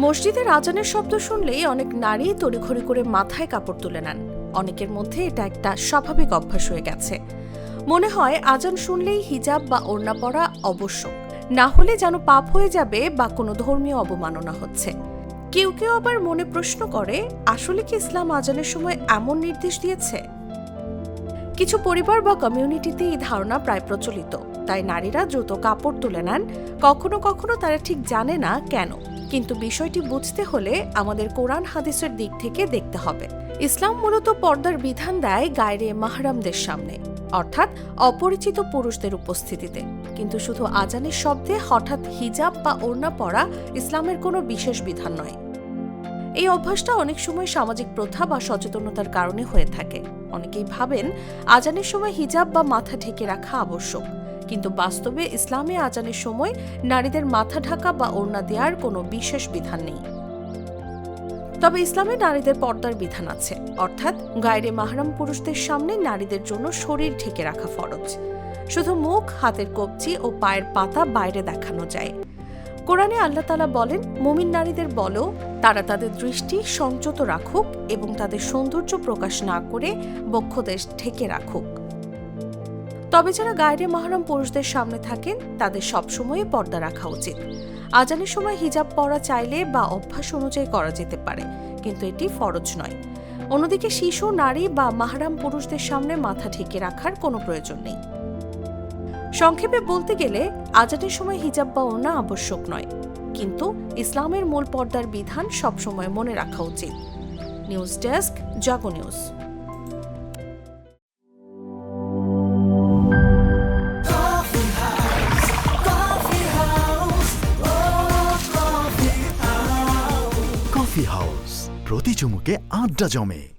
মসজিদের আজানের শব্দ শুনলেই অনেক নারী তড়িঘড়ি করে মাথায় কাপড় তুলে নেন। অনেকের মধ্যে এটা একটা স্বাভাবিক অভ্যাস হয়ে গেছে। মনে হয় আজান শুনলেই হিজাব বা ওড়না পরা অবশ্যক না হলে যেন পাপ হয়ে যাবে বা কোনো ধর্মীয় অবমাননা হচ্ছে। কেউ কেউ আবার মনে প্রশ্ন করে, আসলে কি ইসলাম আজানের সময় এমন নির্দেশ দিয়েছে? কিছু পরিবার বা কমিউনিটিতে এই ধারণা প্রায় প্রচলিত। তাই নারীরা দ্রুত কাপড় তুলে নেন। কখনো কখনো তারা ঠিক জানে না কেন। কিন্তু বিষয়টি বুঝতে হলে আমাদের কোরআন হাদিসের দিক থেকে দেখতে হবে। ইসলাম মূলত পর্দার বিধান দেয় গায়রে মাহরামদের সামনে, অর্থাৎ অপরিচিত পুরুষদের উপস্থিতিতে। কিন্তু শুধু আজানের শব্দে হঠাৎ হিজাব বা ওড়না পরা ইসলামের কোনো বিশেষ বিধান নয়। এই অভ্যাসটা অনেক সময় সামাজিক প্রথা বা সচেতনতার কারণে হয়ে থাকে। অনেকেই ভাবেন, আজানের সময় হিজাব বা মাথা ঢেকে রাখা আবশ্যক। কিন্তু বাস্তবে ইসলামে আজানের সময় নারীদের মাথা ঢাকা বা ওড়না দেওয়ার কোনো বিশেষ বিধান নেই। তবে ইসলামে নারীদের পর্দার বিধান আছে। অর্থাৎ গায়রে মাহরাম পুরুষদের সামনে নারীদের জন্য শরীর ঢেকে রাখা ফরজ। শুধু মুখ, হাতের কবজি ও পায়ের পাতা বাইরে দেখানো যায়। কোরআনে আল্লাহ তালা বলেন, মুমিন নারীদের বলো, তারা তাদের দৃষ্টি সংযত রাখুক এবং তাদের সৌন্দর্য প্রকাশ না করে বক্ষদেশ ঢেকে রাখুক। তবে যারা গায়রে মহরম পুরুষদের সামনে থাকেন, তাদের সবসময় পর্দা রাখা উচিত। আজানের সময় হিজাব পরা চাইলে বা অভ্যাস অনুযায়ী করা যেতে পারে, কিন্তু এটি ফরজ নয়। অন্যদিকে শিশু, নারী বা মাহরাম পুরুষদের সামনে মাথা ঢেকে রাখার কোনো প্রয়োজন নেই। সংক্ষেপে বলতে গেলে, আজানের সময় হিজাব বা ওড়না আবশ্যক নয়, কিন্তু ইসলামের মূল পর্দার বিধান সবসময় মনে রাখা উচিত। News desk, Jago news. Coffee house প্রতি চুমুকে আড্ডা জমে।